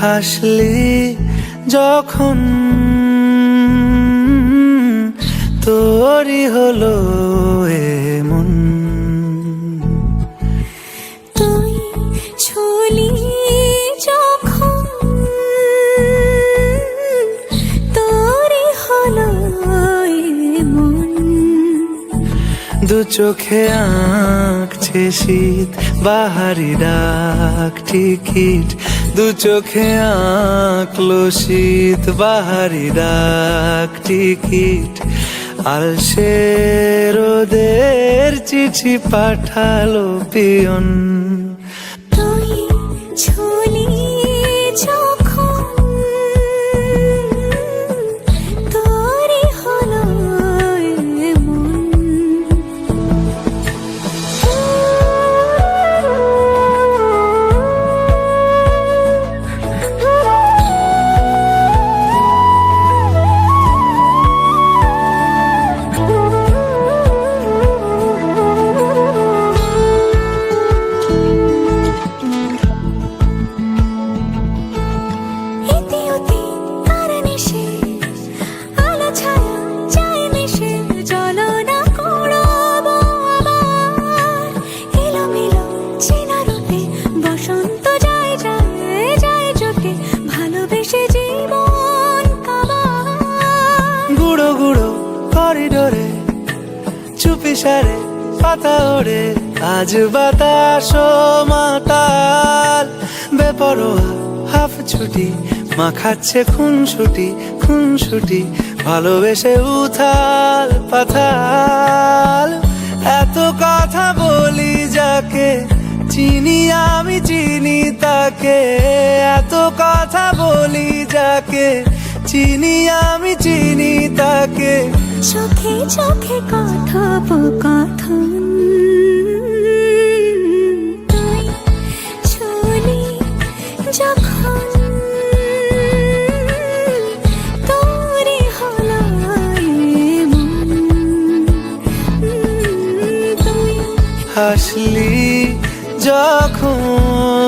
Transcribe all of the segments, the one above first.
হাসলি যখন তোরই হলো এমন। তুই ছুলি যখন হলো মন দু চোখে আঁকছে শীত বাহারি ডাক টিকিট দু চোখে আঁকলো শীত বাহারি ডাক টিকিট। আর সে রোদের চিঠি পাঠালো পিয়ন। করিডোরে চুপি সারে, পাতা ওড়ে। আজ বাতাস মাতাল, বেপরোয়া হাফ ছুটি মাখাচ্ছে খুন ছুটি খুন ছুটি ভালোবেসে উথাল পাথাল। এত কথা বলি যাকে, চিনি আমি চিনি তাকে। এত কথা বলি যাকে, চিনি আমি চিনি তাকে। চোখে চোখে কথোপকথন। ছুলি যখন তোরে হলো হাসলি যখন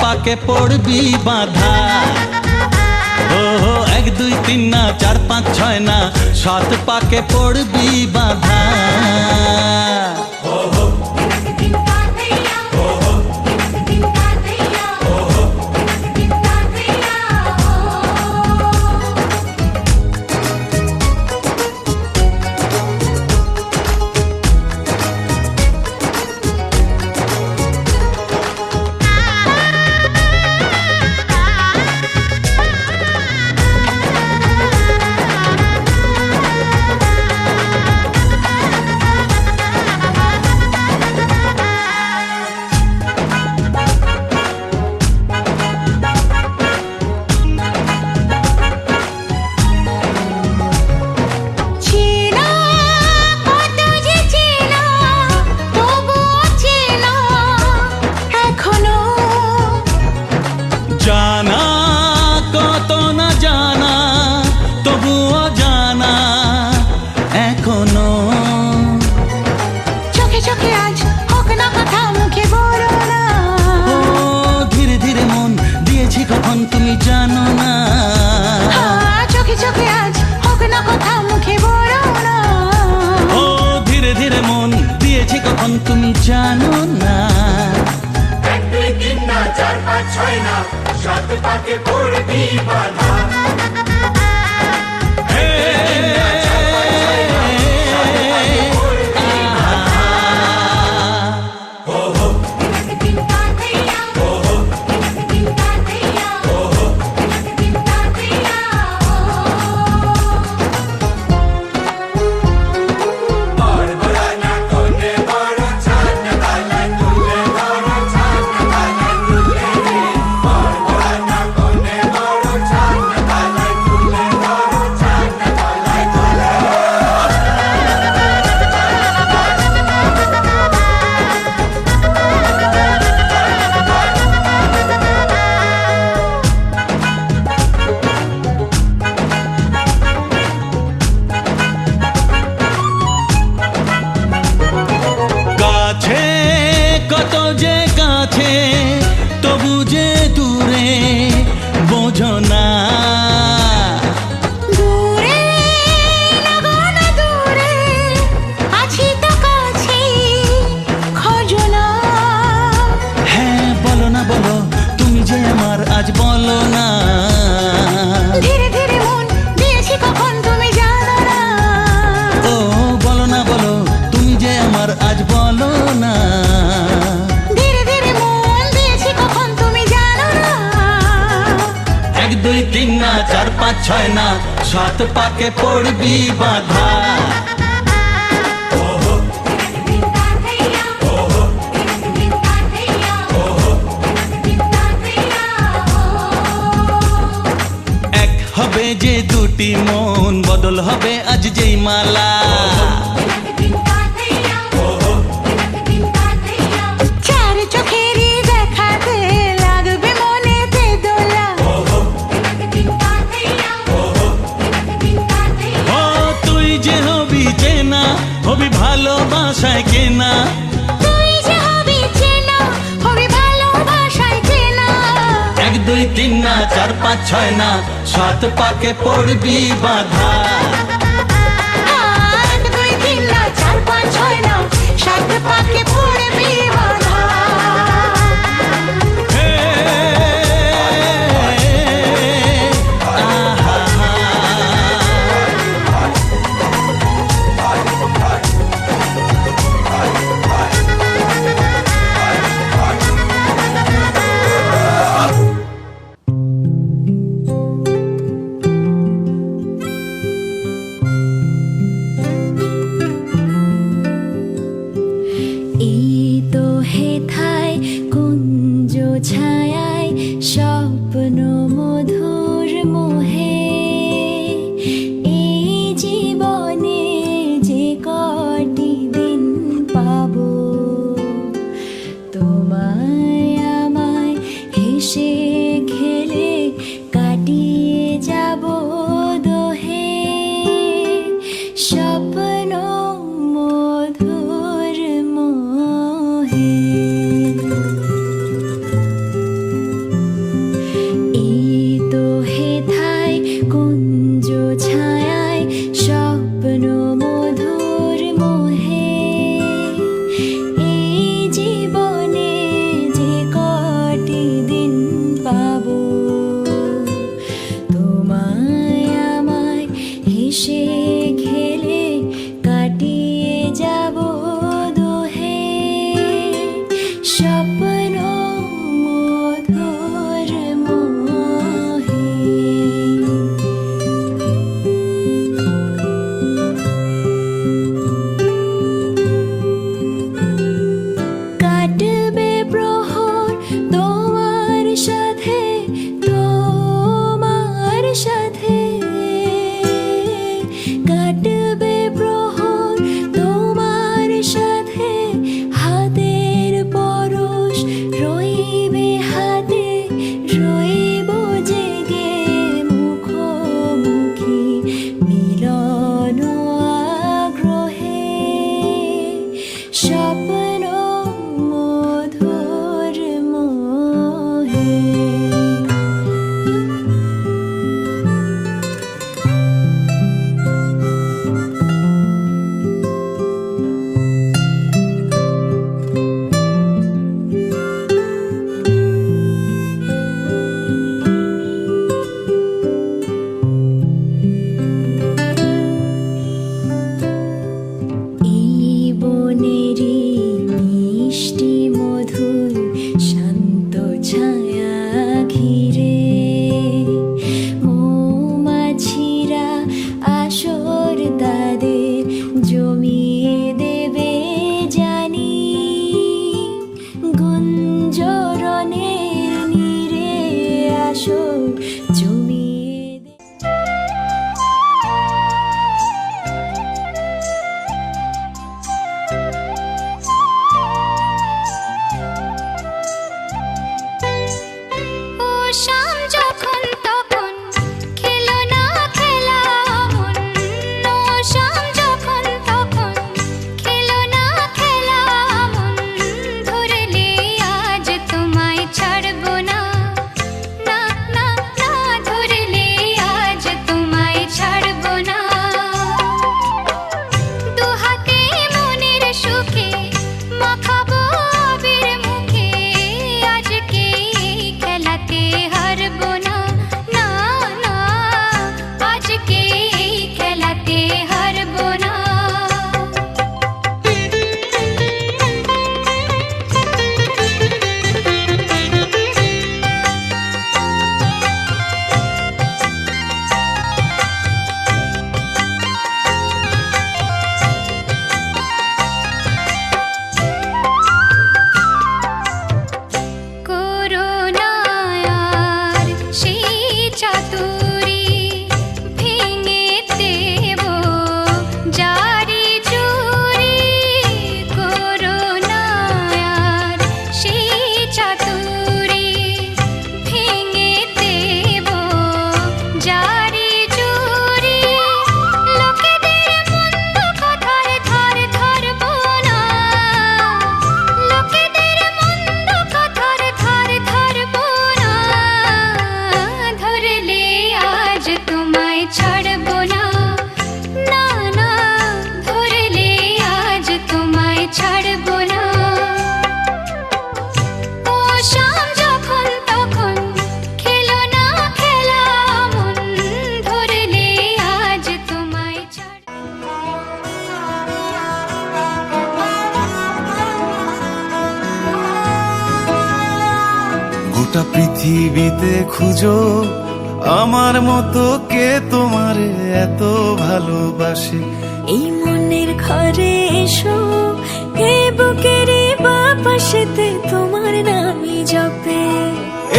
পাকে পড়বি বাধা। ও এক, দুই, তিন না, চার, পাঁচ, ছয় না, সাত পাকে পড়বি বাধা। পাকে পড়বি বাধা সাত পাকে পড়বি বাধা।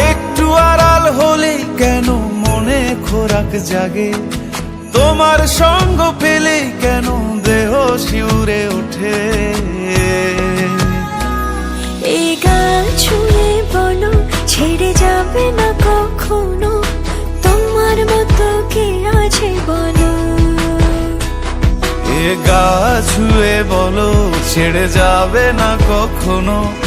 একটু আড়াল হলে কেন মনে খোরাক জাগে? তোমার সঙ্গ পেলে কেন দেহ শিউরে ওঠে? এই গান বলো ছেড়ে যাবে না কখনো? তোমার মতো কে আছে বলো? এ গা ছুঁয়ে বলো ছেড়ে যাবে না কখনো?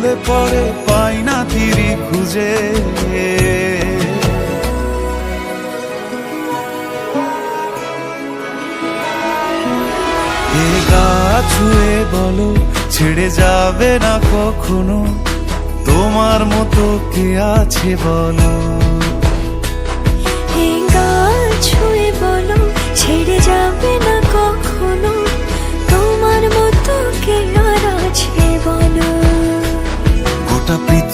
ডুবলে পরে পাই না তিরি খুঁজে। গা ছুঁয়ে বলো, ছেড়ে যাবে না কখনো। তোমার মতো কে আছে বলো। এই ছুঁয়ে বলো, ছেড়ে যাবে না কখনো।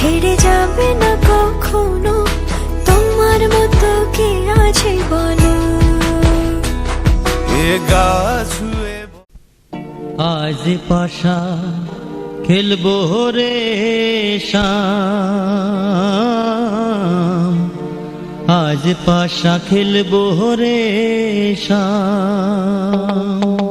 ছেড়ে যাবে না কখনো? তোমার মতো কে আছে বলো? এ গা ছুঁয়ে আজ পাশা খেলব রে শাম। আজ পাশা খেলব রে শাম।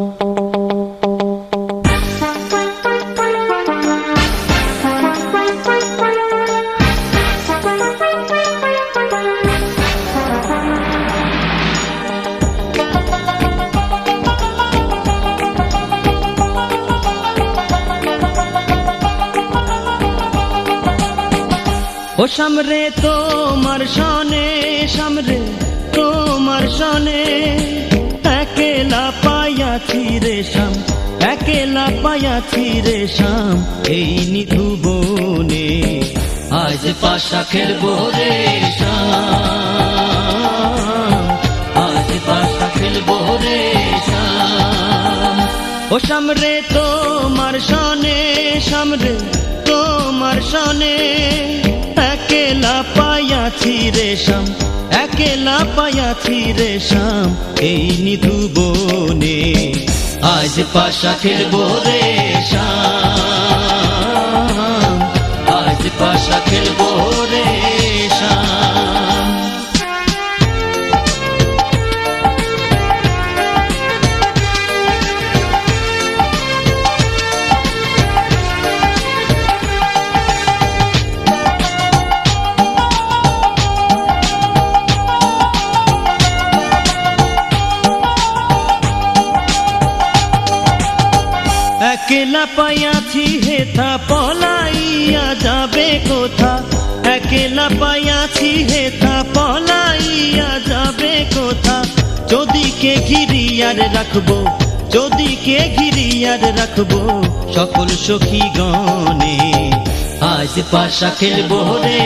ও সামরে তোমার সনে, সামরে তোমার সনে, একেলা পাইয়াছি রে শাম একেলা পাইয়াছি রে শাম এই নিধু বনে আজ পাশা খেলব রে শাম আজ পাশা খেলব রে শাম ও সামরে তোমার সনে, সামরে তোমার সনে পাইয়াছি রে একেলা পাইয়াছি রে শাম এই নিধু বনে। আজ পাশা খেলব রে শাম আজ পাশা খেলব রে একলা পাইয়াছি হেথা পলাইয়া যাবে কোথা? একলা পাইয়াছি হেথা পলাইয়া যাবে কোথা? যদি কে ঘিরিয়ার রাখব, যদি কে ঘিরিয়ার রাখব সকল সখী গণে আজ পাশা খেলব রে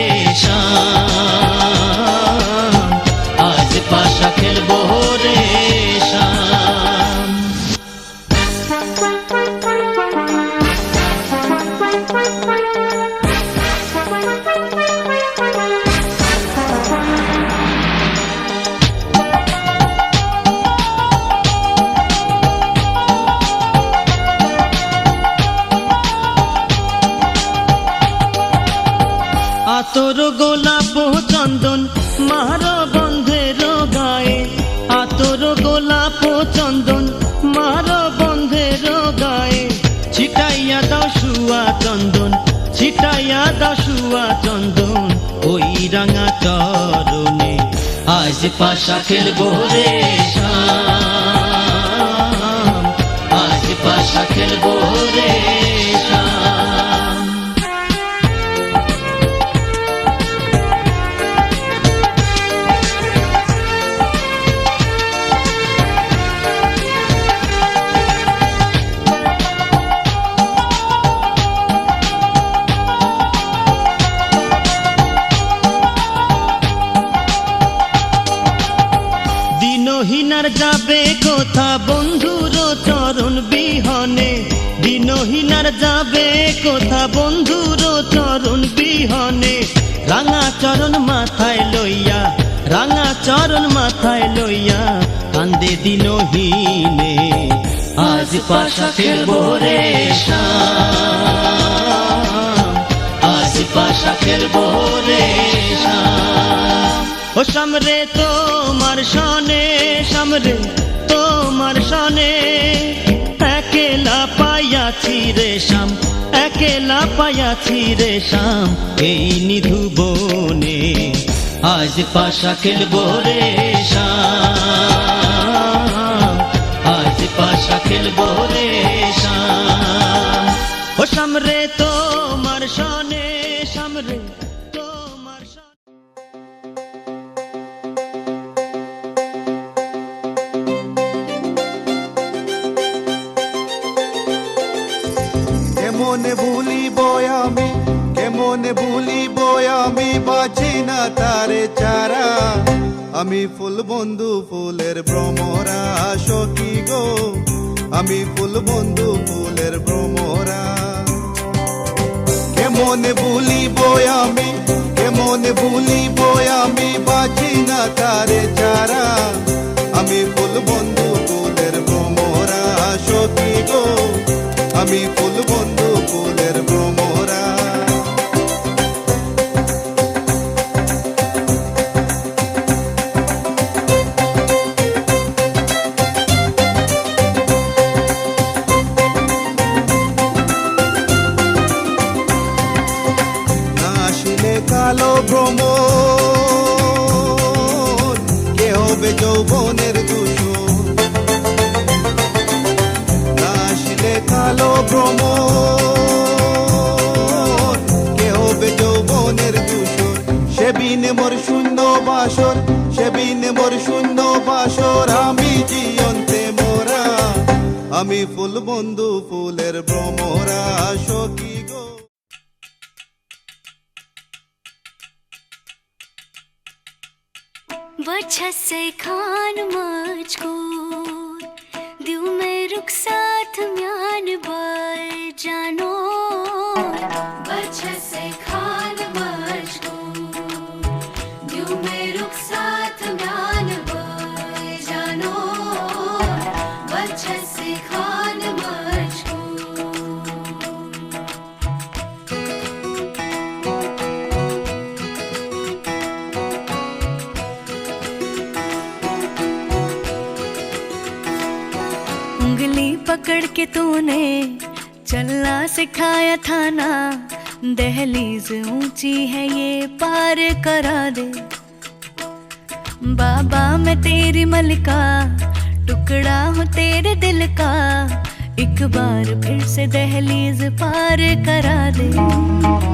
আজ পাশা খেলব রে আতর গোলাপ চন্দন, মার বন্ধের গায়ে। আতর গোলাপ চন্দন, মার বন্ধের গায়ে। ছিটাইয়া দাও শুয়া চন্দন, ছিটাইয়া দাও শুয়া চন্দন। ওই রাঙা চরণে আজ পাশা খেলব রে আজ পাশা খেলব রে দিনহীনার যাবে কোথা? বন্ধুর চরণ বিহনে। দিনহীনার যাবে কোথা? বন্ধুর চরণ বিহনে। রাঙা চরণ মাথায় লইয়া, রাঙা চরণ মাথায় লইয়া কান্দে দিনহীনে। আজ পাশা খেলব রে আজ পাশা খেলব রে ও সামরে তোমার সনে সামরে তোমার সনে একেলা পাইয়াছি রে শাম একেলা পাইয়াছি রে শাম এই নিধু বনে আজ পাশা খেলব রে শাম আজ পাশা খেলব রে শাম ও সামরে তোমার সনে सिखाया था ना। दहलीज ऊँची है ये, पार करा दे। बाबा, मैं तेरी मलिका, टुकड़ा हूँ तेरे दिल का। एक बार फिर से दहलीज पार करा दे।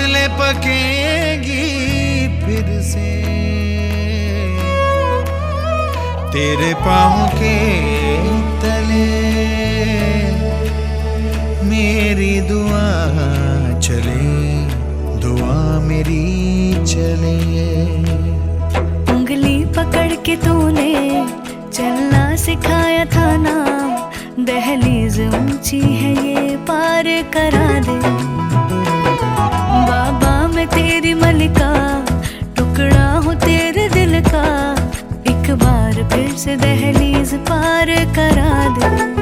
फ़सलें पकेगी फिर से। तेरे पाँव के तले मेरी दुआ चले, दुआ मेरी चले। उंगली पकड़ के तूने चलना सिखाया था ना दहलीज ऊँची है ये पार करा दे। बाबा, मैं तेरी मलिका, टुकड़ा हूँ तेरे दिल का। एक बार फिर से दहलीज पार करा दे।